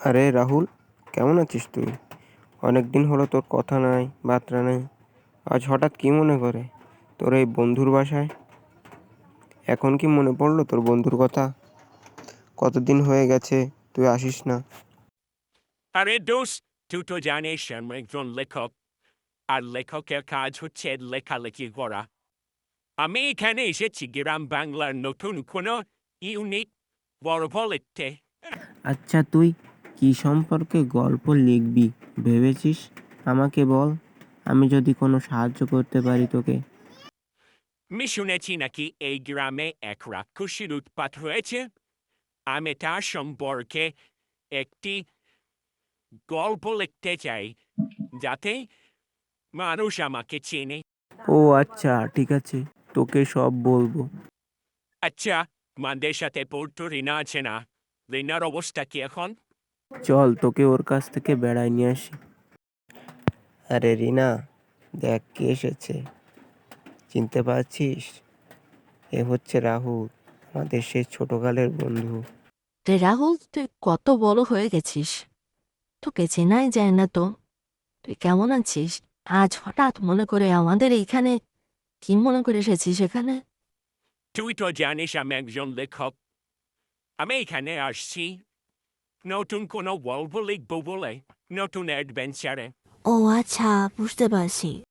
আরে রাহুল কেমন আছিস তুই? অনেক দিন হলো তোর কথা নাই বার্তা নাই। আজ হঠাৎ কি মনে করে? তোর এই বন্ধুর বাসায়? এখন কি মনে পড়ল তোর বন্ধুর কথা? কতদিন হয়ে গেছে তুই আসিস না? আরে দোষ তুই তো জানিস আমি একজন লেখক। আর লেখকের কাজ হচ্ছে লেখালেখি করা। আমি এখানে এসেছি গ্রাম বাংলার নতুন কোনো ইউনিট গল্প লিখতে আচ্ছা তুই কি সম্পর্কে গল্প লিখবি ভেবেছিস? আমাকে বল আমি যদি কোনো সাহায্য করতে পারি তোকে। আমি শুনেছি নাকি এই গ্রামে এক রাক্ষসীর উৎপাত হয়েছে? আমি তার সম্পর্কে একটি গল্প লিখতে চাই যাতে মানুষ আমাকে চেনে। ও আচ্ছা ঠিক আছে তোকে সব বলব। আচ্ছা মাদের সাথে পড়তো রিনা আছে না? রিনার অবস্থা কি এখন? চল তোকে ওর কাছ থেকে বেড়াই নিয়ে আসি। আরে রিনা দেখ কে এসেছে। চিনতে পারছিস? এ হচ্ছে রাহুল আমাদের সেই ছোটকালের বন্ধু। রে রাহুল তুই কত বড় হয়ে গেছিস। তোকে চেনাই যায় না তো। তুই কেমন আছিস? আজ হঠাৎ মনে করে আমাদের এইখানে কি মনে করে এসেছিস এখানে? তুই তো জানিস আমি একজন লেখক। আমি এখানে আসছি নতুন কোনো গল্প লিখব বলে নতুন অ্যাডভেঞ্চারে ও আচ্ছা বুঝতে পারছি